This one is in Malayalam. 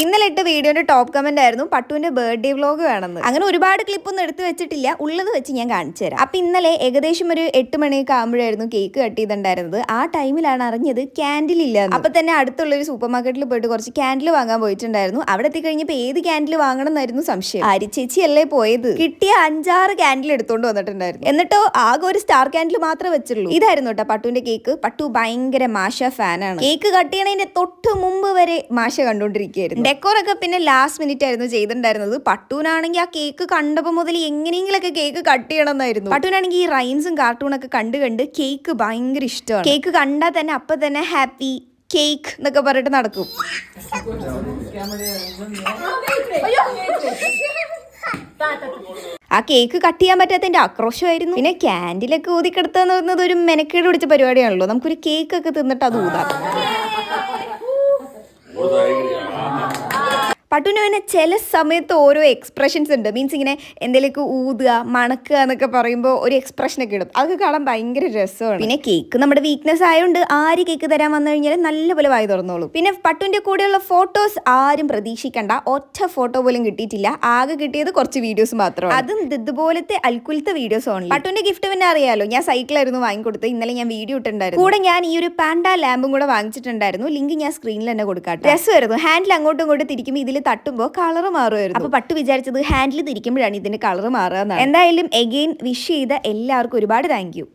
ഇന്നലെ ഇട്ട വീഡിയോന്റെ ടോപ്പ് കമന്റ് ആയിരുന്നു പട്ടുവിന്റെ ബർത്ത്ഡേ വ്ലോഗ് വേണമെന്ന്. അങ്ങനെ ഒരുപാട് ക്ലിപ്പൊന്നും എടുത്തു വെച്ചിട്ടില്ല. ഉള്ളത് വെച്ച് ഞാൻ കാണിച്ചു തരാം. അപ്പൊ ഇന്നലെ ഏകദേശം ഒരു എട്ട് മണിയൊക്കെ ആകുമ്പോഴായിരുന്നു കേക്ക് കട്ട് ചെയ്തിട്ടുണ്ടായിരുന്നത്. ആ ടൈമിലാണ് അറിഞ്ഞത് ക്യാൻഡിൽ ഇല്ല അപ്പൊ തന്നെ അടുത്തുള്ള ഒരു സൂപ്പർ മാർക്കറ്റിൽ പോയിട്ട് കുറച്ച് ക്യാൻഡിൽ വാങ്ങാൻ പോയിട്ടുണ്ടായിരുന്നു. അവിടെ എത്തിക്കഴിഞ്ഞപ്പോ ഏത് ക്യാൻഡിൽ വാങ്ങണം എന്നായിരുന്നു സംശയം. ആരി ചേച്ചി അല്ലേ പോയത്? കിട്ടിയ അഞ്ചാറ് ക്യാൻഡിൽ എടുത്തോണ്ട് വന്നിട്ടുണ്ടായിരുന്നു. എന്നിട്ടോ ആകെ ഒരു സ്റ്റാർ ക്യാൻഡിൽ മാത്രമേ വെച്ചുള്ളൂ. ഇതായിരുന്നു കേട്ടോ പട്ടുവിന്റെ കേക്ക് പട്ടു ഭയങ്കര മാഷ ഫാനാണ് കേക്ക് കട്ട് ചെയ്യണതിന്റെ തൊട്ട് മുമ്പ് വരെ മാഷ കണ്ടോണ്ടിരിക്കുകയായിരുന്നു ഡെക്കോറൊക്കെ പിന്നെ ലാസ്റ്റ് മിനിറ്റ് ആയിരുന്നു ചെയ്തിട്ടുണ്ടായിരുന്നത്. പട്ടൂനാണെങ്കിൽ ആ കേക്ക് കണ്ടപ്പോൾ മുതൽ എങ്ങനെയെങ്കിലൊക്കെ കേക്ക് കട്ട് ചെയ്യണം എന്നായിരുന്നു പട്ടുവിനാണെങ്കിൽ ഈ റൈംസും കാർട്ടൂണൊക്കെ കണ്ട് കണ്ട് കേക്ക് ഭയങ്കര ഇഷ്ടമാണ്. കേക്ക് കണ്ടാൽ തന്നെ അപ്പൊ തന്നെ ഹാപ്പി കേക്ക് എന്നൊക്കെ പറഞ്ഞിട്ട് നടക്കും. ആ കേക്ക് കട്ട് ചെയ്യാൻ പറ്റാത്തതിന്റെ ആക്രോശമായിരുന്നു. പിന്നെ ക്യാൻഡിലൊക്കെ ഊതിക്കെടുത്താന്ന് പറയുന്നത് ഒരു മെനക്കേട് പിടിച്ച പരിപാടിയാണല്ലോ. നമുക്കൊരു കേക്ക് ഒക്കെ തിന്നിട്ട് അത് ഊതാം. പട്ടുവിന് പിന്നെ ചില സമയത്ത് ഓരോ എക്സ്പ്രഷൻസ് ഉണ്ട്. മീൻസ് ഇങ്ങനെ എന്തെങ്കിലുമൊക്കെ ഊതുക മണക്കുക എന്നൊക്കെ പറയുമ്പോൾ ഒരു എക്സ്പ്രഷനൊക്കെ ഇടും. അതൊക്കെ കാണാൻ ഭയങ്കര രസമാണ്. പിന്നെ കേക്ക് നമ്മുടെ വീക്ക്നെസ് ആയതുകൊണ്ട് ആര് കേക്ക് തരാൻ വന്നു കഴിഞ്ഞാൽ നല്ലപോലെ വായി തുറന്നോളൂ. പിന്നെ പട്ടുവിന്റെ കൂടെയുള്ള ഫോട്ടോസ് ആരും പ്രതീക്ഷിക്കണ്ട. ഒറ്റ ഫോട്ടോ പോലും കിട്ടിയിട്ടില്ല. ആകെ കിട്ടിയത് കുറച്ച് വീഡിയോസ് മാത്രമാണ്. അതും ഇത് ഇതുപോലത്തെ അൽക്കുലത്തെ വീഡിയോസ് ഓൺലി പട്ടുവിന്റെ ഗിഫ്റ്റ് പിന്നെ അറിയാലോ. ഞാൻ സൈക്കിളായിരുന്നു വാങ്ങിക്കൊടുത്തത്. ഇന്നലെ ഞാൻ വീഡിയോ ഇട്ടുണ്ടായിരുന്നു കൂടെ ഞാൻ ഈ ഒരു പാൻഡ ലാമ്പും കൂടെ വാങ്ങിച്ചിട്ടുണ്ടായിരുന്നു. ലിങ്ക് ഞാൻ സ്ക്രീനിൽ തന്നെ കൊടുക്കാം രസമായിരുന്നു. ഹാൻഡിൽ അങ്ങോട്ടും ഇങ്ങോട്ടും തിരിക്കുമ്പോൾ ഇതിൽ തട്ടുമ്പോൾ കളർ മാറുമായിരുന്നു. അപ്പൊ പട്ടു വിചാരിച്ചത് ഹാൻഡിൽ തിരിക്കുമ്പോഴാണ് ഇതിന്റെ കളർ മാറുക എന്നാണ്. എന്തായാലും എഗെയിൻ വിഷ് ചെയ്ത എല്ലാവർക്കും ഒരുപാട് താങ്ക് യു